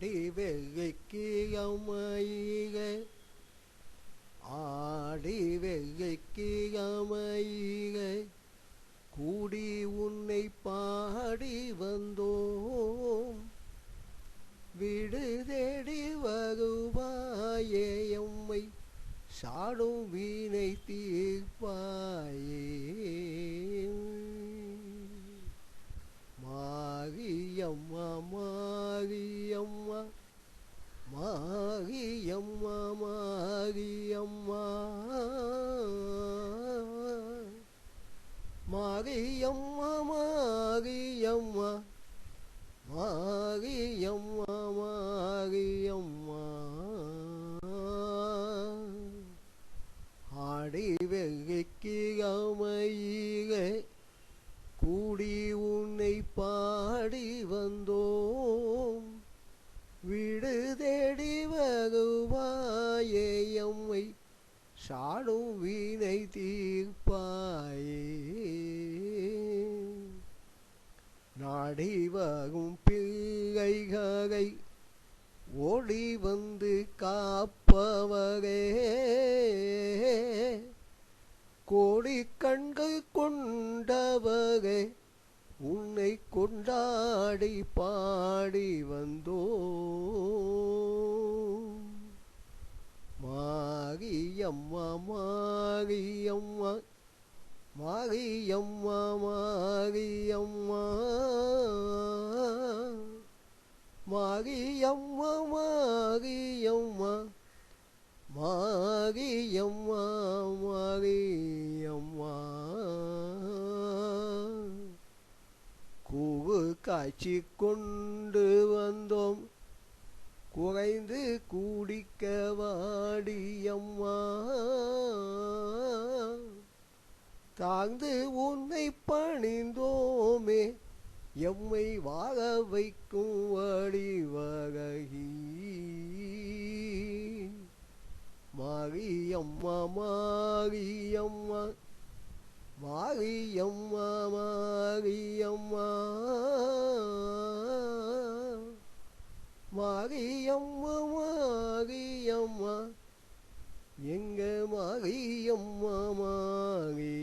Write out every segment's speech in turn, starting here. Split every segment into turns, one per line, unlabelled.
ஆடி வெள்ளைக்கு ஆடி வெள்ளைக்கு கூடி உன்னை பாடி வந்தோம். விடு தேடி வருவாயே எம்மை சாடும் வீணை தீர்ப்பாயே. மாரியம்மா மாரியம்மா. மாரியம்மா மாரியம்மா. மாரியம்மா மாரியம்மா. ஆடி வெள்ளைக்கு அமைக கூடி உன்னை பாடி வந்தோம். வீடு சாடும் வீணை தீர்ப்பாயே நாடி வரும் பிள்ளைகளை ஓடி வந்து காப்பவரே கோடி கண்கள் கொண்டவரே உன்னை கொண்டாடி பாடி வந்தோ அம்மா மாரியம்மா மாரியம்மா மாரியம்மா மாரியம்மா மாரியம்மா மாரியம்மா மாரியம்மா. கூவு காட்சி கொண்டு வந்தோம். குறைந்து கூடிக்க வாடியம்மா. தாழ்ந்து உன்னை பணிந்தோமே எம்மை வாழ வைக்கும் வடிவகி மாரியம்மா மாரியம்மா மாரியம்மா மாரியம்மா. மாரியம்மா மாரியம்மா. எங்க மாரியம்மா மாரி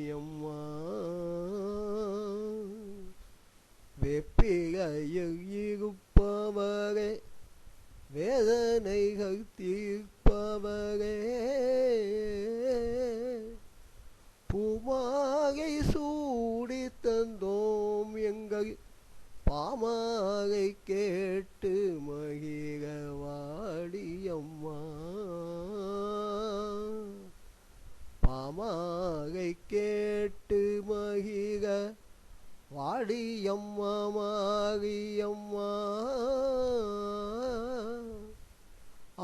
கேட்டு மகிழவாடியம்மா பாமாகை கேட்டு மகிழ வாடியம்மா மாகியம்மா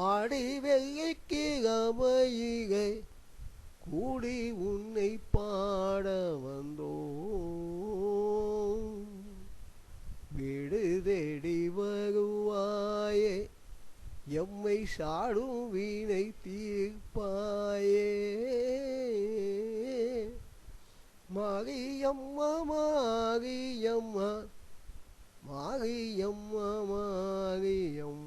ஆடி வெள்ளைக்கு அமைகை கூடி உன்னை பாட வந்தோம். வீடு பாவை சாடும் வீணை தீர்ப்பாயே. மாரியம்மா மாரியம்மா மாரியம்மா மாரியம்